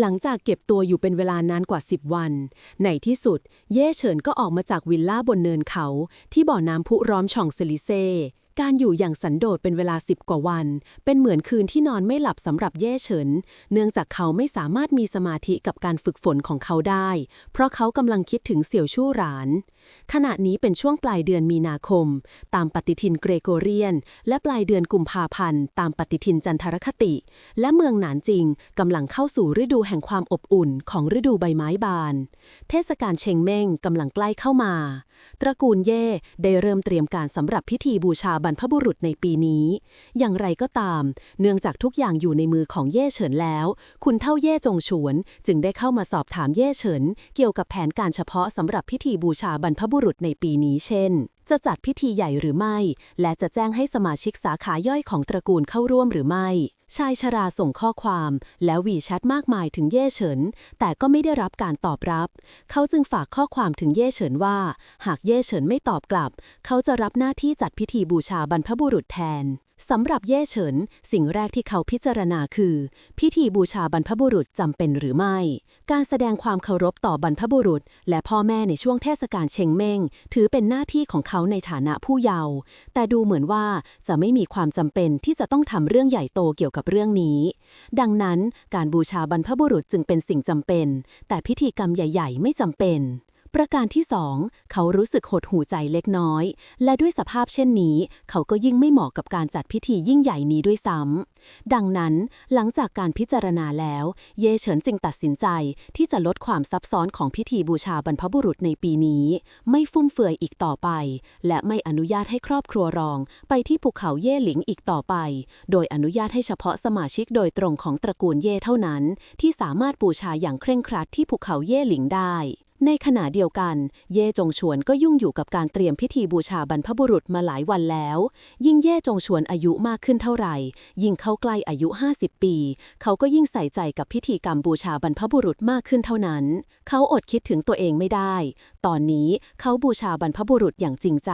หลังจากเก็บตัวอยู่เป็นเวลานานกว่า 10 วัน ในที่สุด เย่เฉินก็ออกมาจากวิลล่าบนเนินเขา ที่บ่อน้ำพุร้อมช่องเซลิเซ การอยู่อย่างสันโดษเป็นเวลา10กว่าวัน เป็นเหมือนคืนที่นอนไม่หลับสำหรับเย่เฉิน เนื่องจากเขาไม่สามารถมีสมาธิกับการฝึกฝนของเขาได้ เพราะเขากำลังคิดถึงเสี่ยวชู่หราน ขณะนี้เป็นช่วงปลายเดือนมีนาคม ตามปฏิทินเกรโกเรียน และปลายเดือนกุมภาพันธ์ ตามปฏิทินจันทรคติ และเมืองหนานจิงกำลังเข้าสู่ฤดูแห่งความอบอุ่นของฤดูใบไม้บาน เทศกาลเชงเม้งกำลังใกล้เข้ามา ตระกูลเย่ได้เริ่มเตรียมการสำหรับพิธีบูชาบรรพบุรุษในปีนี้ อย่างไรก็ตาม เนื่องจากทุกอย่างอยู่ในมือของเย่เฉินแล้ว คุณเท่าเย่จงฉวน จึงได้เข้ามาสอบถามเย่เฉิน เกี่ยวกับแผนการเฉพาะสำหรับพิธีบูชาบรรพบุรุษในปีนี้เช่น จะจัดพิธีใหญ่หรือไม่ และจะแจ้งให้สมาชิกสาขาย่อยของตระกูลเข้าร่วมหรือไม่ ชายชราส่งข้อความแล้ววีแชทมากมายถึงเย่เฉิน แต่ก็ไม่ได้รับการตอบรับ เขาจึงฝากข้อความถึงเย่เฉินว่า หากเย่เฉินไม่ตอบกลับ เขาจะรับหน้าที่จัดพิธีบูชาบรรพบุรุษแทนสำหรับเย่เฉิน สิ่งแรกที่เขาพิจารณาคือ พิธีบูชาบรรพบุรุษจำเป็นหรือไม่ การแสดงความเคารพต่อบรรพบุรุษ และพ่อแม่ในช่วงเทศกาลเชงเม้งถือเป็นหน้าที่ของเขาในฐานะผู้เยาว์แต่ดูเหมือนว่าจะไม่มีความจำเป็นที่จะต้องทำเรื่องใหญ่โตเกี่ยวกับเรื่องนี้ ดังนั้นการบูชาบรรพบุรุษจึงเป็นสิ่งจำเป็น แต่พิธีกรรมใหญ่ ๆ ไม่จำเป็น ประการที่สองเขารู้สึกหดหูใจเล็กน้อย และด้วยสภาพเช่นนี้ เขาก็ยิ่งไม่เหมาะกับการจัดพิธียิ่งใหญ่นี้ด้วยซ้ำดังนั้นหลังจากการพิจารณาแล้ว เย่เฉินจึงตัดสินใจที่จะลดความซับซ้อนของพิธีบูชาบรรพบุรุษในปีนี้ ไม่ฟุ่มเฟือยอีกต่อไป และไม่อนุญาตให้ครอบครัวรอง ไปที่ภูเขาเย่หลิงอีกต่อไป โดยอนุญาตให้เฉพาะสมาชิกโดยตรงของตระกูลเย่เท่านั้น ที่สามารถบูชาอย่างเคร่งครัดที่ภูเขาเย่หลิงได้ ในขณะเดียวกัน เย่จงชวนก็ยุ่งอยู่กับการเตรียมพิธีบูชาบรรพบุรุษมาหลายวันแล้ว ยิ่งเย่จงชวนอายุมากขึ้นเท่าไหร่ ยิ่งเข้าใกล้อายุ 50 ปี เขาก็ยิ่งใส่ใจกับพิธีกรรมบูชาบรรพบุรุษมากขึ้นเท่านั้น เขาอดคิดถึงตัวเองไม่ได้ ตอนนี้เขาบูชาบรรพบุรุษอย่างจริงใจ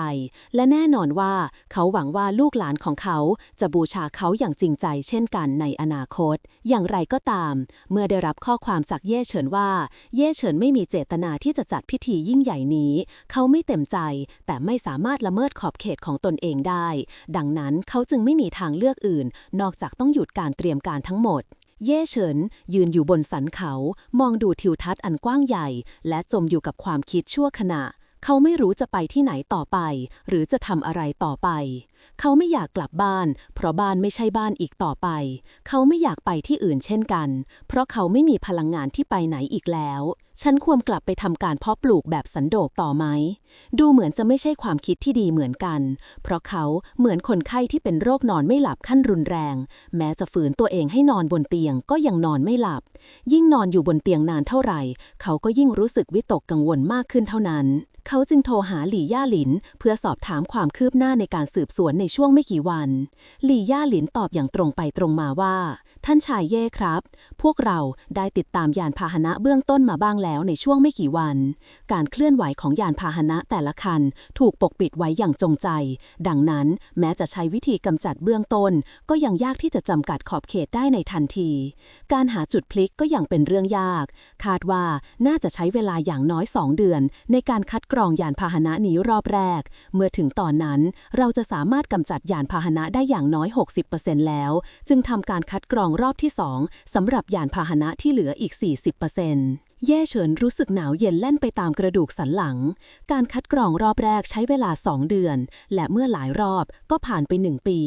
และแน่นอนว่าเขาหวังว่าลูกหลานของเขาจะบูชาเขาอย่างจริงใจ เช่นกันในอนาคต อย่างไรก็ตาม เมื่อได้รับข้อความจากเย่เฉินว่า เย่เฉินไม่มีเจตนาที่จะจัดพิธียิ่งใหญ่นี้ เขาไม่เต็มใจ แต่ไม่สามารถละเมิดขอบเขตของตนเองได้ ดังนั้นเขาจึงไม่มีทางเลือกอื่น นอกจากต้องหยุดการเตรียมการทั้งหมด เย่เฉิน ยืนอยู่บนสันเขา มองดูทิวทัศน์อันกว้างใหญ่ และจมอยู่กับความคิดชั่วขณะ เขาไม่รู้จะไปที่ไหนต่อไป หรือจะทำอะไรต่อไป เขาไม่อยากกลับบ้าน เพราะบ้านไม่ใช่บ้านอีกต่อไป เขาไม่อยากไปที่อื่นเช่นกัน เพราะเขาไม่มีพลังงานที่ไปไหนอีกแล้ว ฉันควรกลับไปทำการเพาะปลูกแบบสันโดษต่อไหม ดูเหมือนจะไม่ใช่ความคิดที่ดีเหมือนกัน เพราะเขาเหมือนคนไข้ที่เป็นโรคนอนไม่หลับขั้นรุนแรง แม้จะฝืนตัวเองให้นอนบนเตียงก็ยังนอนไม่หลับ ยิ่งนอนอยู่บนเตียงนานเท่าไหร่ เขาก็ยิ่งรู้สึกวิตกกังวลมากขึ้นเท่านั้น เขาจึงโทรหาหลี่ย่าหลิน เพื่อสอบถามความคืบหน้าในการสืบสวนในช่วงไม่กี่วัน หลี่ย่าหลินตอบอย่างตรงไปตรงมาว่า ท่านชายเย่ครับ พวกเราได้ติดตามยานพาหนะเบื้องต้นมาบ้างแล้วในช่วงไม่กี่วัน การเคลื่อนไหวของยานพาหนะแต่ละคัน ถูกปกปิดไว้อย่างจงใจ ดังนั้นแม้จะใช้วิธีกำจัดเบื้องต้น ก็ยังยากที่จะจำกัดขอบเขตได้ในทันที การหาจุดพลิกก็ยังเป็นเรื่องยาก คาดว่าน่าจะใช้เวลาอย่างน้อย2เดือน ในการคัดกรององยานพาหนะนี้รอบแรก เมื่อถึงตอนนั้นเราจะสามารถกำจัดยานพาหนะได้อย่างน้อย 60%แล้ว จึงทำการคัดกรองรอบที่ 2สำหรับยานพาหนะที่เหลืออีก 40%เย่เฉินรู้สึกหนาวเย็นแล่นไปตามกระดูกสันหลัง การคัดกรองรอบแรกใช้เวลา 2 เดือน และเมื่อหลายรอบก็ผ่านไป 1 ปี